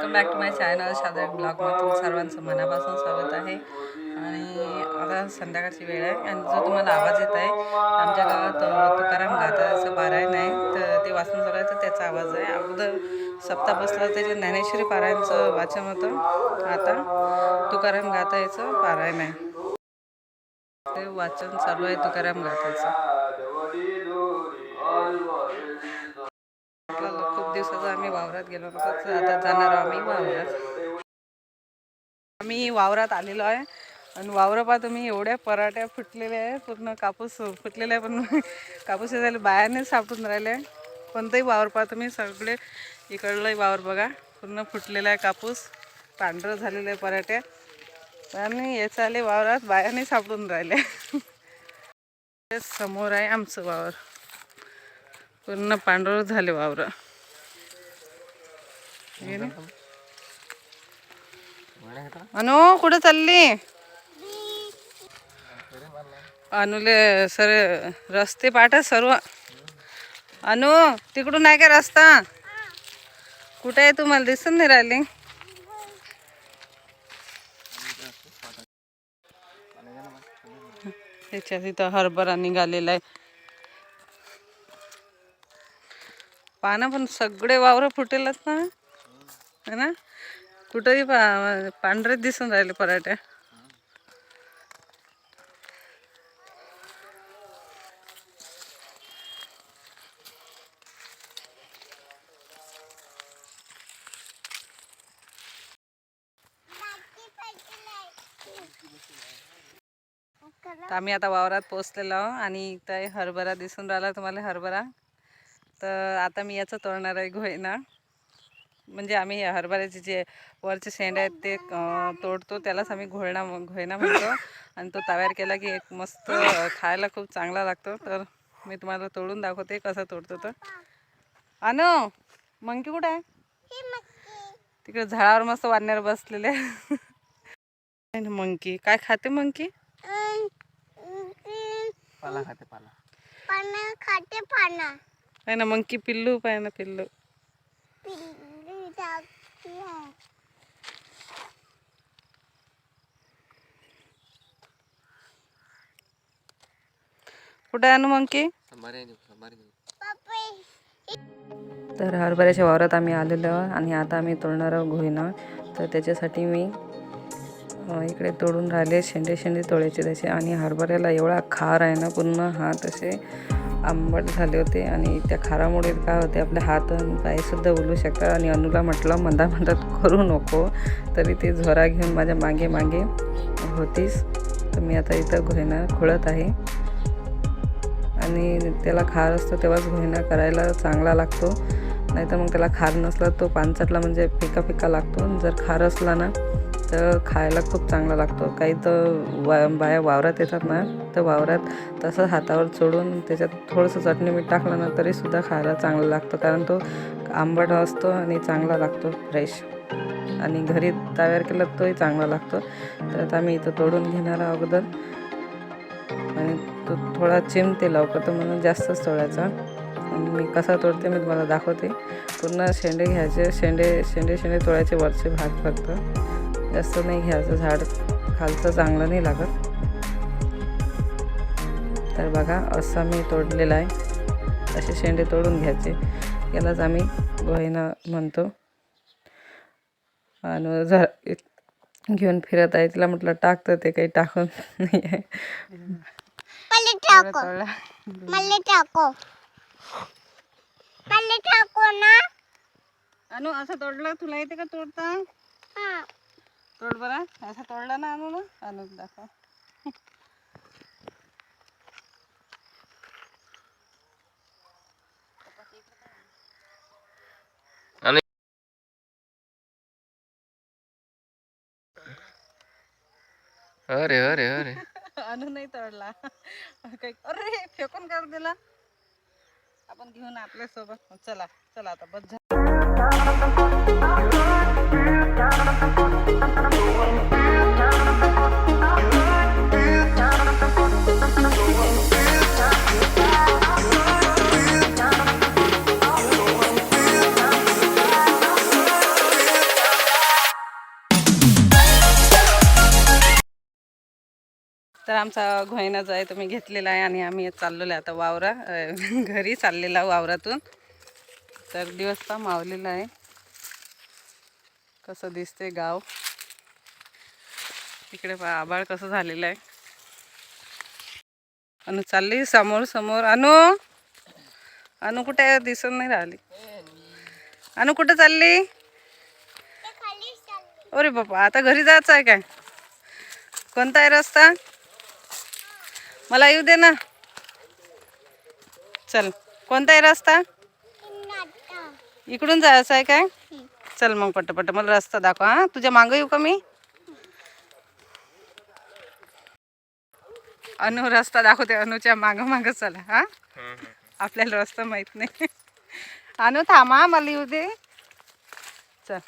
Welcome back to my channel शादर ब्लॉगमधून सर्वांचं मनापासून स्वागत आहे. आणि आता संध्याकाळची वेळ आहे. आणि जो तुम्हाला आवाज येत आहे आमच्या गावात तुकाराम गाताचं पारायण आहे. तर ते वाचन चालू आहे तर त्याचा आवाज आहे. अगोदर सप्ताह बसला त्याचे ज्ञानेश्वरी पारायणचं वाचन होतं. आता तुकाराम गातायचं पारायण आहे. ते वाचन चालू आहे तुकाराम गाताचं दिवसाचं आम्ही वावरात गेलो आता जाणार आम्ही वावरात. आम्ही वावरात आलेलो आहे. आणि वावरं पहा तुम्ही एवढ्या पराठ्या फुटलेल्या आहे पूर्ण कापूस फुटलेला आहे पण कापूस झाले बायाने सापडून राहिले. कोणतंही वावर पहा तुम्ही सगळे इकडलंही वावर बघा. पूर्ण फुटलेला आहे कापूस. पांढरं झालेलं आहे पराठ्या आणि याचं आले वावरात बायाने सापडून राहिले. समोर आहे आमचं वावर. पूर्ण पांढरं झाले वावरं. अनु कुठं चालली? अनुले सर रस्ते पाठ सर्व. अनु तिकडून आहे का रस्ता? कुठे आहे तुम्हाला दिसून नाही राहिली. त्याच्यात तिथं हरभरा निघालेला आहे. पानं पण सगळे वावर फुटेलच ना. है ना? कुठंही पा पांढरेच दिसून राहिले पराठ्या तर आम्ही आता वावरात पोचलेलो आहो आणि इथं हरभरा दिसून राहिला तुम्हाला हरभरा. तर आता मी याचं तोडणार आहे घोयना म्हणजे आम्ही हरभऱ्याचे जे वरचे शेंडे आहेत ते तोडतो. त्यालाच आम्ही घोळणा घोयना म्हणतो. आणि तो तयार केला की एक मस्त खायला खूप चांगला लागतो. तर मी तुम्हाला तोडून दाखवते कसं तोडतो तर अनो मंकी कुठं आहे? तिकडे झाडावर मस्त वाढण्यावर बसलेले. मंकी काय खाते मंकी? पाला खाते पाला. पानं खाते पानं. आहे ना मंकी पिल्लू पाय ना पिल्लू पिल्ली टाकते आहे. कुठे आहे ना मंकी तर हरभऱ्याच्या वावरात आम्ही आलेलो आणि आता आम्ही तोडणार आहोत घोईना तर त्याच्यासाठी मी इकडे तोडून राहिले शेंडे शेंडे तोडायचे त्याचे. आणि हरभऱ्याला एवढा खार आहे ना पूर्ण हात असे आंबट झाले होते. आणि त्या खारामुळे काय होते आपले हात आणि पायसुद्धा उलू शकतात आणि अनुला म्हटलं मंदा मंदात करू नको. तरी ती झोरा घेऊन माझ्या मागे मागे होतीस. तर मी आता इथं घोयना खोळत आहे. आणि त्याला खार असतो तेव्हाच घेणं करायला चांगला लागतो. नाहीतर मग त्याला खार नसला तो पानसटला म्हणजे फिका फिका लागतो. जर खार असला ना तर खायला खूप चांगला लागतो. काही तर वा बाया वावरात येतात ना तर वावरात तसं हातावर चोडून त्याच्यात थोडंसं चटणी मीठ टाकलं ना तरीसुद्धा खायला चांगलं लागतो. कारण तो आंबट असतो आणि चांगला लागतो फ्रेश. आणि घरी तयार केला तोही चांगला लागतो. तर आता मी इथं तोडून घेणार अगोदर. आणि तो थोडा चिमते लवकर तर म्हणून जास्तच तोडायचा मी कसा तोडते मी तुम्हाला दाखवते. पूर्ण शेंडे घ्यायचे. शेंडे शेंडे शेंडे तोडायचे वरचे भाग फक्त. जास्त नाही घ्यायचं. झाड खालचं चांगलं नाही लागत. तर बघा असं मी तोडलेलं आहे. असे शेंडे तोडून घ्यायचे. यालाच आम्ही गोहिना म्हणतो. आणि झा घेऊन फिरत आहे. तिला म्हटलं टाकतं ते काही टाकून नाही आहे. टाको मला टाको ना? अनु असं तोडलं? तुला येते का तोडता? हा. तोड बरा. असं तोडला ना अनु ना? अनु दाखव. आणि अरे अरे अरे. अनु नाही तळला काही अरे फेकून कर दिला आपण घेऊन आपल्यासोबत चला चला आता बस झालं. तर आमचा घोयनाच आहे तुम्ही घेतलेला आहे आणि आम्ही चाललेलो आहे आता वावरा घरी चाललेला वावरातून. तर दिवस पा मावलेला आहे. कसं दिसते गाव. इकडे पहा आबाळ कसं झालेलं आहे. अनु चालली समोर समोर. अनु! अनु कुठे? दिसून नाही राहिली. अनु कुठे चालली? ते अरे बाबा आता घरी जायचं आहे काय? कोणता आहे रस्ता? मला येऊ दे ना. चल कोणता आहे रस्ता? इकडून जायचं आहे काय? चल मग पटपट मला रस्ता दाखव हा. तुझ्या मागं येऊ का मी? अनु रस्ता दाखवते अनुच्या मागं मागं चला हा. आपल्याला रस्ता माहीत नाही. अनु थांबा मला येऊ दे. चल.